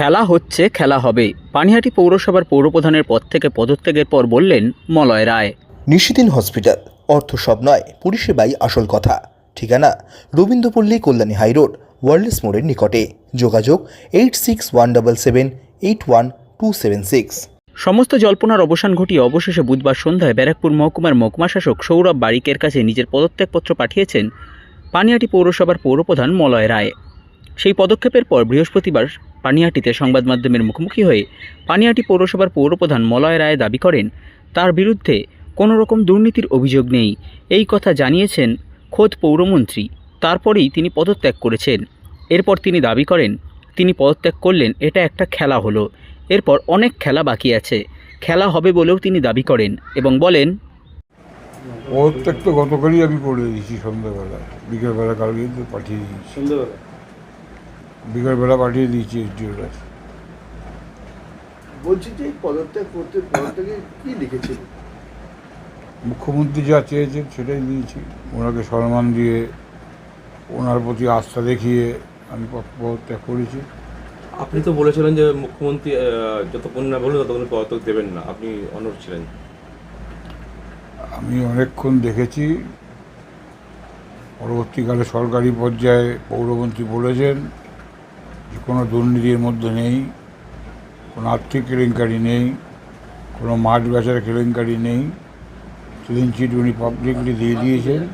খেলা হচ্ছে খেলা হবে। পানিহাটি পৌরসভার পৌরপ্রধানের পদ থেকে পদত্যাগের পর বললেন মলয় রায়। নিশিদিন হসপিটাল অর্থ সব নয় পরিষেবাই আসল কথা। ঠিকানা রবীন্দ্রপল্লী কল্যাণী হাইরোড ওয়ার্ল্ডস মোড়ের নিকটে। যোগাযোগ eight six one double seven eight one two seven six. সমস্ত জল্পনার অবসান ঘটিয়ে অবশেষে বুধবার সন্ধ্যায় ব্যারাকপুর মহকুমার মহকুমা শাসক সৌরভ বারিকের কাছে নিজের পদত্যাগপত্র পাঠিয়েছেন পানিহাটি পৌরসভার পৌরপ্রধান মলয় রায়। সেই পদক্ষেপের পর বৃহস্পতিবার পানিহাটিতে সংবাদ মাধ্যমের মুখোমুখি হয়ে পানিয়াটি পৌরসভার পৌরপ্রধান মলয় রায় দাবি করেন তার বিরুদ্ধে কোনো রকম দুর্নীতির অভিযোগ নেই। এই কথা জানিয়েছেন খোদ পৌরমন্ত্রী। তারপরেই তিনি পদত্যাগ করেছেন। এরপর তিনি দাবি করেন তিনি পদত্যাগ করলেন এটা একটা খেলা হলো। এরপর অনেক খেলা বাকি আছে। খেলা হবে বলেও তিনি দাবি করেন এবং বলেন পদত্যাগ তো গতকালই আমি করে দিয়েছি সন্ধ্যাবেলা। বিকেলবেলা কালকে পাঠিয়ে দিয়েছি। সন্ধ্যেবেলা? বিকেলবেলা পাঠিয়ে দিয়েছি এসডিওর কাছে বলছি যে এই পদত্যাগ করতে পদত্যাগে কি লিখেছিল? মুখ্যমন্ত্রী যা চেয়েছেন সেটাই দিয়েছি। ওনাকে সম্মান দিয়ে ওনার প্রতি আস্থা দেখিয়ে আমি পদত্যাগ করেছি। আপনি তো বলেছিলেন যে মুখ্যমন্ত্রী যতক্ষণ না বলবেন ততক্ষণ পদত্যাগ দেবেন না। আপনি অনড় ছিলেন। আমি অনেকক্ষণ দেখেছি। পরবর্তীকালে সরকারি পর্যায়ে পৌরমন্ত্রী বলেছেন কোনো দুর্নীতির মধ্যে নেই কোনো আর্থিক কেলেঙ্কারি নেই কোনো মাঠ বেচার কেলেঙ্কারি নেই। ক্লিন চিট উনি পাবলিকলি দিয়ে দিয়েছেন।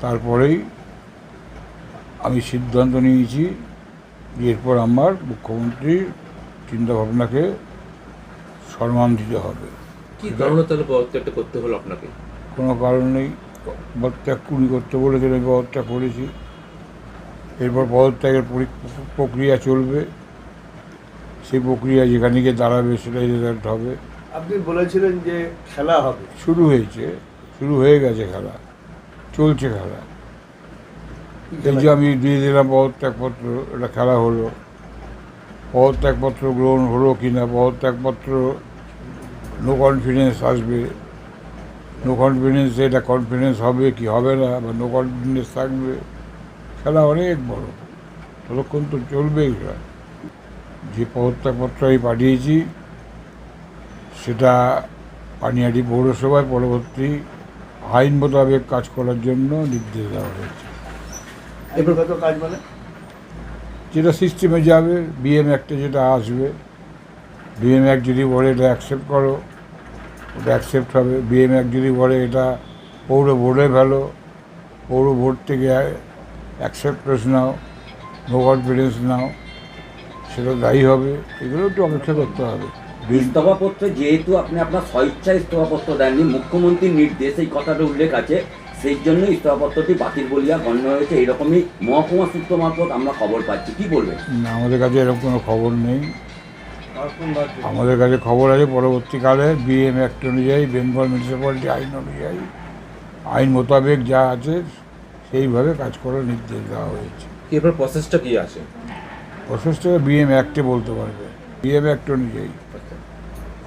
তারপরেই আমি সিদ্ধান্ত নিয়েছি এরপর আমার মুখ্যমন্ত্রীর চিন্তাভাবনাকে সম্মান দিতে হবে। কি কারণে তাহলে পদত্যাগটা করতে হলো আপনাকে? কোনো কারণ নেই। পদত্যাগ কুড়ি করতে বলেছেন আমি পদত্যাগ করেছি। এরপর পদত্যাগের পরি- প্রক্রিয়া চলবে। সেই প্রক্রিয়া যেখানে গিয়ে দাঁড়াবে সেটাই রেজাল্ট হবে। আপনি বলেছিলেন যে খেলা হবে। শুরু হয়েছে। শুরু হয়ে গেছে খেলা। চলছে খেলা। এই যে আমি দিয়ে দিলাম পদত্যাগপত্র এটা খেলা হলো। পদত্যাগপত্র গ্রহণ হলো কি না পদত্যাগপত্র নো কনফিডেন্স আসবে। নো কনফিডেন্সে এটা কনফিডেন্স হবে কি হবে না বা নো কনফিডেন্স থাকবে। খেলা অনেক বড়। ততক্ষণ তো চলবেই না যে পদত্যাগপত্র আমি পাঠিয়েছি সেটা পানিহাটি পৌরসভায় পরবর্তী আইন মোতাবেক কাজ করার জন্য নির্দেশ দেওয়া হয়েছে। কাজ মানে যেটা সিস্টেমে যাবে বিএম অ্যাক্টে যেটা আসবে বিএম অ্যাক্ট যদি বলে এটা অ্যাকসেপ্ট করো ওটা অ্যাকসেপ্ট হবে। বিএম অ্যাক্ট যদি বলে এটা পৌর বোর্ডে ফেলো পৌর বোর্ড থেকে অ্যাকসেপ্টেন্স নাও নো কনফিডেন্স নাও সেটা দায়ী হবে এগুলো একটু অপেক্ষা করতে হবে। ইস্তফাপত্রে যেহেতু আপনি আপনার স্বইচ্ছা ইস্তফাপত্র দেননি মুখ্যমন্ত্রীর নির্দেশ এই কথাটা উল্লেখ আছে সেই জন্য ইস্তফাপত্রটি বাতিল বলিয়া গণ্য হয়েছে। এরকমই মহকুমা সূত্র মারফত আমরা খবর পাচ্ছি। কি বলবেন? না আমাদের কাছে এরকম কোনো খবর নেই। আমাদের কাছে খবর আছে পরবর্তীকালে বিএম অ্যাক্ট অনুযায়ী বেঙ্গল মিউনিসিপ্যালিটি আইন অনুযায়ী আইন মোতাবেক যা আছে সেইভাবে কাজ করার নির্দেশ দেওয়া হয়েছে। এরপর প্রসেসটা কি আছে? প্রশস্ত বিএম অ্যাক্টে বলতে পারবে। বিএম অ্যাক্ট অনুযায়ী।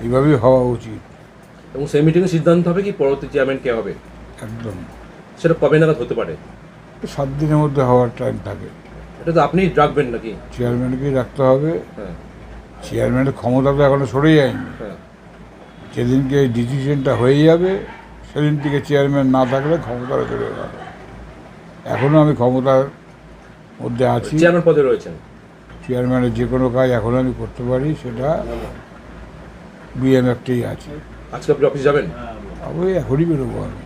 এইভাবেই হওয়া উচিত। এবং সেই মিটিংয়ে সিদ্ধান্ত হবে কি পরবর্তী চেয়ারম্যান কে হবে? একদম। সেটা কবে নাগাদ হতে পারে? সাত দিনের মধ্যে হওয়ার টাইম থাকে। এটা তো আপনিই রাখবেন নাকি? চেয়ারম্যানকেই রাখতে হবে। চেয়ারম্যানের ক্ষমতা তো এখনও সরে যায়নি। হ্যাঁ। যেদিনকে ডিসিশনটা হয়ে যাবে সেদিন থেকে চেয়ারম্যান না থাকলে ক্ষমতাটা চলে যাবে। এখনও আমি ক্ষমতার মধ্যে আছি। চেয়ারম্যান পদে রয়েছেন। চেয়ারম্যানের যে কোনো কাজ এখন আমি করতে পারি সেটা বিএম একটাই আছে। আজকে আপনি অফিস যাবেন? আমি এখনই বেরোবো আমি।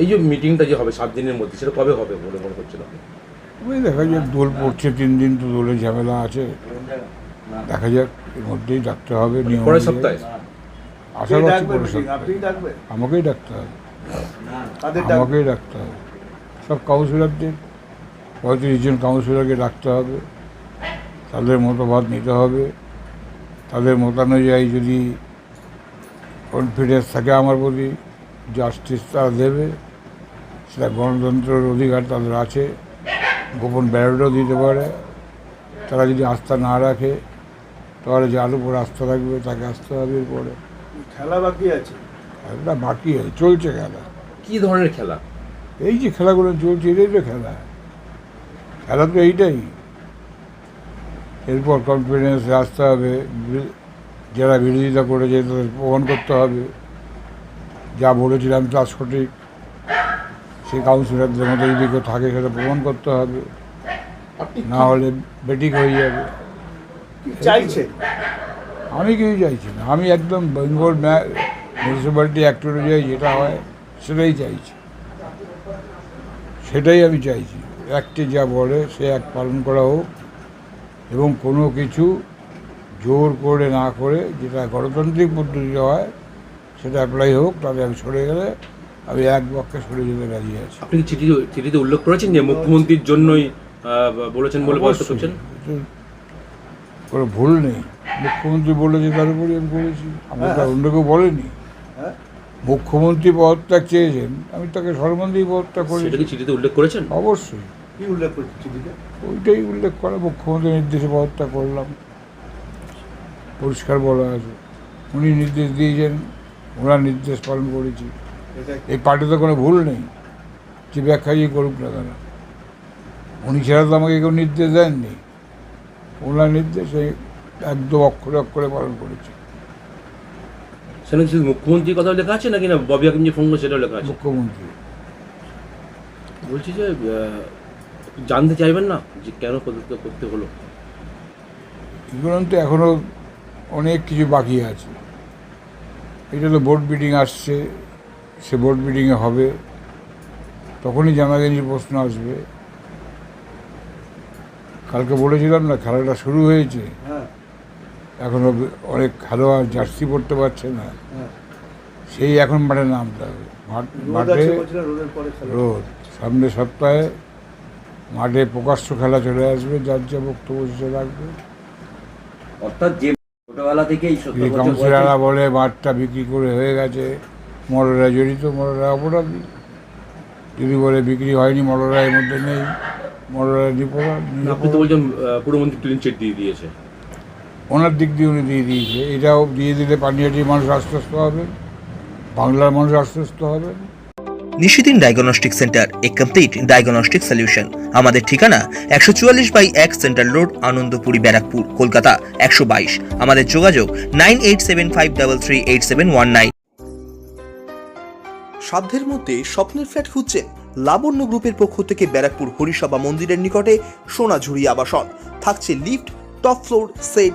এই যে মিটিংটা যে হবে সাত দিনের মধ্যে সেটা কবে হবে বলে মনে করছেন আপনি? ওই দেখা যাক দোল পড়ছে তিন দিন তো দোলের ঝামেলা আছে। দেখা যাক এর মধ্যেই ডাকতে হবে নিয়ম পরের সপ্তাহে? আশা করছি পরের সপ্তাহে। আমাকেই ডাকতে হবে। আমাকেই ডাকতে হবে। সব কাউন্সিলরদের পঁয়ত্রিশ জন কাউন্সিলরকে ডাকতে হবে তাদের মতবাদ নিতে হবে তাদের মতানুযায়ী যদি কনফিডেন্স থাকে আমার প্রতি জাস্টিস তারা দেবে সেটা গণতন্ত্রের অধিকার তাদের আছে গোপন ব্যালটও দিতে পারে তারা যদি আস্থা না রাখে তাহলে যার উপর আস্থা রাখবে তাকে আসতে হবে এরপরে। খেলা বাকি আছে? খেলাটা বাকি হয় চলছে খেলা। কি ধরনের খেলা? এই যে খেলাগুলো চলছে এটাই তো খেলা। খেলা তো এইটাই। এরপর কনফিডেন্স আসতে হবে। যারা বিরোধিতা করেছে তাদের প্রমাণ করতে হবে। যা বলেছিলাম তা সঠিক। সেই কাউন্সিলরদের মধ্যে যদি কেউ থাকে সেটা প্রমাণ করতে হবে। না হলে বেটিক হয়ে যাবে। চাইছে? আমি কিছু চাইছি না। আমি একদম বেঙ্গল মিউনিসিপ্যালিটি অ্যাক্ট অনুযায়ী যেটা হয় সেটাই চাইছি। সেটাই আমি চাইছি। একটি যা বলে সে এক পালন করা হোক এবং কোনো কিছু জোর করে না করে যেটা গণতান্ত্রিক পদ্ধতিতে হয় সেটা অ্যাপ্লাই হোক তাহলে আমি সরে গেলে আমি এক পক্ষে সরে যেতে রাজি আছি। আপনি চিঠি চিঠিতে উল্লেখ করেছেন যে মুখ্যমন্ত্রীর জন্যই বলেছেন বলে করছেন? কোনো ভুল নেই। মুখ্যমন্ত্রী বলেছে তার উপরে আমি করেছি। আমার তো আর অন্য কেউ বলেনি। হ্যাঁ। মুখ্যমন্ত্রী পদত্যাগ চেয়েছেন আমি তাকে সর্বন্তেই পদত্যাগ সেটা করেছি কি চিঠিতে উল্লেখ করেছেন? অবশ্যই। কি উল্লেখ করছে চিঠিতে? ওইটাই উল্লেখ করা মুখ্যমন্ত্রী নির্দেশে পদত্যাগ করলাম। পরিষ্কার বলা আছে। উনি নির্দেশ দিয়েছেন ওনার নির্দেশ পালন করেছি। এটা এই পার্টিতে কোনো ভুল নেই যে ব্যাখ্যাই করুক না কেন। উনি ছাড়া তো আমাকে কেউ নির্দেশ দেননি। ওনার নির্দেশে একদম অক্ষরে অক্ষরে পালন করেছে। সেখানে শুধু মুখ্যমন্ত্রীর কথা লেখা আছে নাকি না ববি হাকিম যে ফোন করে সেটাও লেখা আছে? মুখ্যমন্ত্রী। বলছি যে জানতে চাইবেন না যে কেন পদত্যাগ করতে হলো? এগুলো তো এখনও অনেক কিছু বাকি আছে। এটা তো বোর্ড মিটিং আসছে সে বোর্ড মিটিংয়ে হবে। তখনই জানাজানির প্রশ্ন আসবে। কালকে বলেছিলাম না খেলাটা শুরু হয়েছে। হ্যাঁ। এখনও অনেক খেলোয়াড় জার্সি পড়তে পারছে না। হ্যাঁ। সেই এখন মাঠে নামতে হবে। মাঠ রোদ সামনের সপ্তাহে মাঠে প্রকাশ্য খেলা চলে আসবে যার যা বক্তব্য সে রাখবে। অর্থাৎ যে ছোটবেলা থেকেই কাউন্সিলাররা বলে মাঠটা বিক্রি করে হয়ে গেছে মররা জড়িত মররা অপরাধী। যদি বলে বিক্রি হয়নি মররা এর মধ্যে নেই মররা নিপরাধ আপনি তো বলছেন ক্লিন চিট দিয়ে দিয়েছে। ওনার দিক দিয়ে উনি দিয়ে দিয়েছে। এটাও দিয়ে দিলে পানিয়াটির মানুষ আশ্বস্ত হবে বাংলার মানুষ আশ্বস্ত হবে। নিশিদিন ডায়াগনস্টিক সেন্টার এ কমপ্লিট ডায়াগনস্টিক সলিউশন আমাদের ঠিকানা একশো চুয়াল্লিশ বাই এক সেন্ট্রাল রোড আনন্দপুরি ব্যারাকপুর কলকাতা একশো বাইশ। আমাদের যোগাযোগ nine eight seven five double three eight seven one nine. সাধ্যের মধ্যে স্বপ্নের ফ্ল্যাট খুঁজছেন লাবণ্য গ্রুপের পক্ষ থেকে ব্যারাকপুর হরিসভা মন্দিরের নিকটে সোনাঝুরি আবাসন। থাকছে lift top floor set